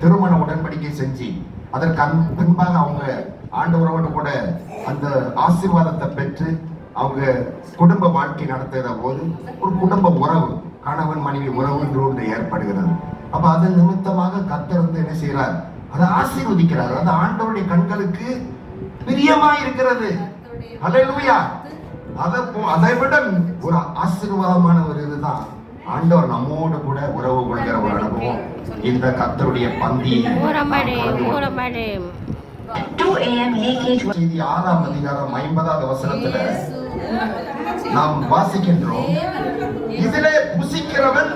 திருமண உடன்படிக்கை செஞ்சு அதற்கு அன்- பின்பாக அவங்க ஆண்டவரோடு கூட அந்த ஆசீர்வாதத்தை பெற்று அவங்க குடும்ப வாழ்க்கை நடத்துகிற போது ஒரு குடும்ப உறவு கணவன் மனைவி உறவு என்று ஒன்று ஏற்படுகிறது. அப்ப அதன் நிமித்தமாக கர்த்தர் வந்து என்ன செய்கிறார் அதை ஆசீர்வதிக்கிறார். அது ஆண்டவருடைய கண்களுக்கு பிரியமா இருக்கிறது. ஹalleluya அதை அதை விட ஒரு ஆசீர்வாதமான ஒரு இதுதான். ஆண்டவர் நம்மோடு கூட உறவு கொள்கிற ஒரு அனுபவம். இந்த கர்த்தருடைய பந்தியை மூடமாடு நாம் கலந்து கொள்கிறோம். மூடமாடு 2 a.m. leakage செய்தி ஆறாம் அதிகாரம் ஐம்பதாவது வசனத்துல நாம் வாசிக்கின்றோம். இதிலே புசிக்கிறவன்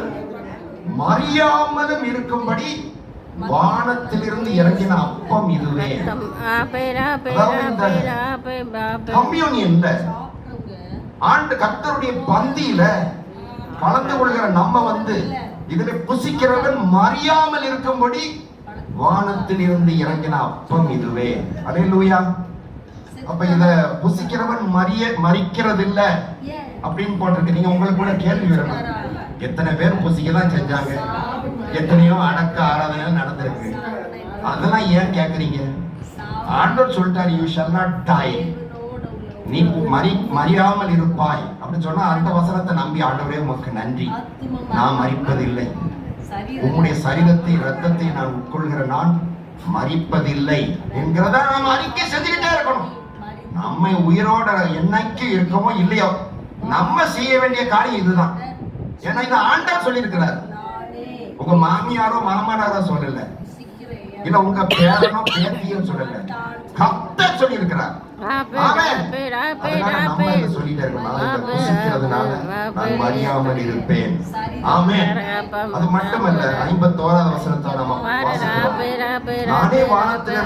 மறியாமலும் இருக்கும்படி வானத்திலிருந்து இறங்கின அப்பம் இதுவே. கம்யூனியன்ல ஆண்டு கர்த்தருடைய பந்தியில கலந்து கொள்கிற நம்ம வந்து இதுல புசிக்கிறவன் மறியாமல் இருக்கும்படி வானத்தில் இருந்து இறங்கின அப்பம் இதுவே. அலையலூயா. அப்ப இத புசிக்கிறவன் மறிய மறிக்கிறது இல்ல அப்படின்னு போட்டிருக்கு. நீங்க உங்களுக்கு கூட கேள்வி வரணும். எத்தனை பேர் புசிக்க தான் செஞ்சாங்க எத்தனையோ அடக்க ஆராதனை நடந்திருக்கு. அதெல்லாம் ஏன் கேக்குறீங்க? ஆண்டவர் சொல்லிட்டாரு யூ ஷல் நாட் டை நீ மறி மறியாமல் இருப்பாய். அப்படின்னு சொன்னா அந்த வசனத்தை நம்பி ஆண்டவரே உமக்கு நன்றி. நான் மறிப்பதில்லை. உம்முடைய சரீரத்தை ரத்தத்தை நான் உட்கொள்கிற நான் மறிப்பதில்லை. என்கிறத நாம் அறிக்கை செஞ்சுக்கிட்டே இருக்கணும். நம்மை உயிரோட என்னைக்கு இருக்கமோ இல்லையோ நம்ம செய்ய வேண்டிய காரியம் இதுதான். ஏன்னா இது ஆண்டவர் சொல்லியிருக்கிறார். உங்க மாமியாரோ மாமனாரோ சொல்லல. இல்ல உங்க பேரனோ பேத்தியோ சொல்லல. மறியாமல் இருப்பேன். அது மட்டுமல்ல ஐம்பத்தோராவது வசனத்தை நம்ம நானே வானத்தில்